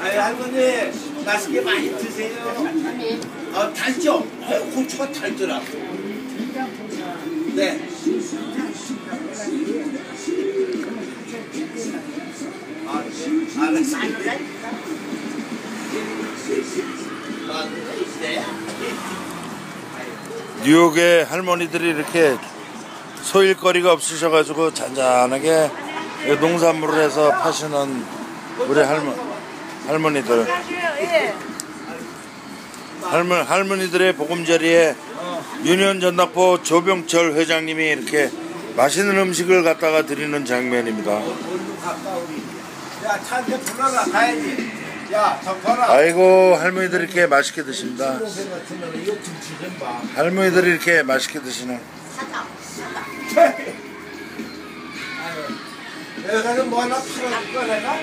아니 할머니 맛있게 많이 드세요. 어 달죠? 어, 고추가 달더라고. 네. 아, 네. 알았어. 네. 뉴욕에 할머니들이 이렇게 소일거리가 없으셔가지고 잔잔하게 이 농산물을 해서 파시는 우리 할머, 할머니들 할머, 할머니들의 보금자리에 유년 전당포 조병철 회장님이 이렇게 맛있는 음식을 갖다가 드리는 장면입니다. 야, 차한테 불러라 가야지. 아이고 할머니들 이렇게 맛있게 드십니다. 할머니들이 이렇게 맛있게 드시는 내가 가서 뭐 하나 팔아줄까 내가?